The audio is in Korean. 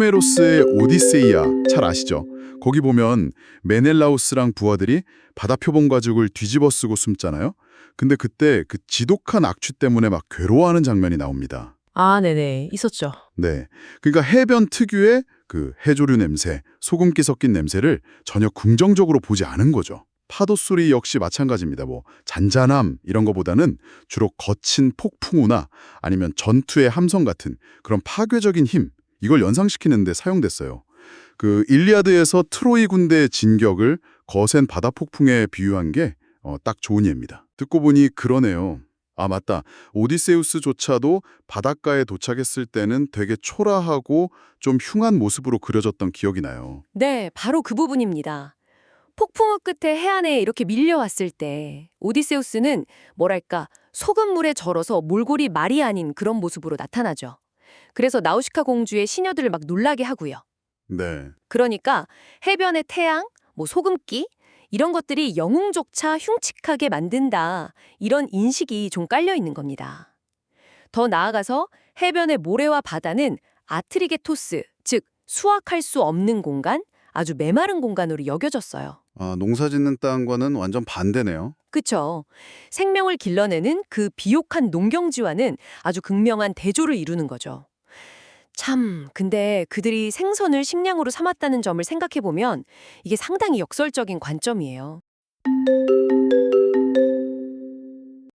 호메로스의 오디세이아 잘 아시죠? 거기 보면 메넬라우스랑 부하들이 바다 표본 가죽을 뒤집어 쓰고 숨잖아요. 근데 그때 그 지독한 악취 때문에 막 괴로워하는 장면이 나옵니다. 아, 네네. 있었죠. 네. 그러니까 해변 특유의 그 해조류 냄새, 소금기 섞인 냄새를 전혀 긍정적으로 보지 않은 거죠. 파도 소리 역시 마찬가지입니다. 뭐 잔잔함 이런 거보다는 주로 거친 폭풍우나 아니면 전투의 함성 같은 그런 파괴적인 힘 이걸 연상시키는데 사용됐어요. 그 일리아드에서 트로이 군대의 진격을 거센 바다 폭풍에 비유한 게 어, 딱 좋은 예입니다. 듣고 보니 그러네요. 아 맞다. 오디세우스조차도 바닷가에 도착했을 때는 되게 초라하고 좀 흉한 모습으로 그려졌던 기억이 나요. 네, 바로 그 부분입니다. 폭풍우 끝에 해안에 이렇게 밀려왔을 때 오디세우스는 뭐랄까 소금물에 절어서 몰골이 말이 아닌 그런 모습으로 나타나죠. 그래서 나우시카 공주의 시녀들을 막 놀라게 하고요. 네. 그러니까 해변의 태양, 뭐 소금기 이런 것들이 영웅조차 흉측하게 만든다. 이런 인식이 좀 깔려 있는 겁니다. 더 나아가서 해변의 모래와 바다는 아트리게토스, 즉 수확할 수 없는 공간, 아주 메마른 공간으로 여겨졌어요. 아, 농사 짓는 땅과는 완전 반대네요. 그쵸? 생명을 길러내는 그 비옥한 농경지와는 아주 극명한 대조를 이루는 거죠. 참, 근데 그들이 생선을 식량으로 삼았다는 점을 생각해보면 이게 상당히 역설적인 관점이에요.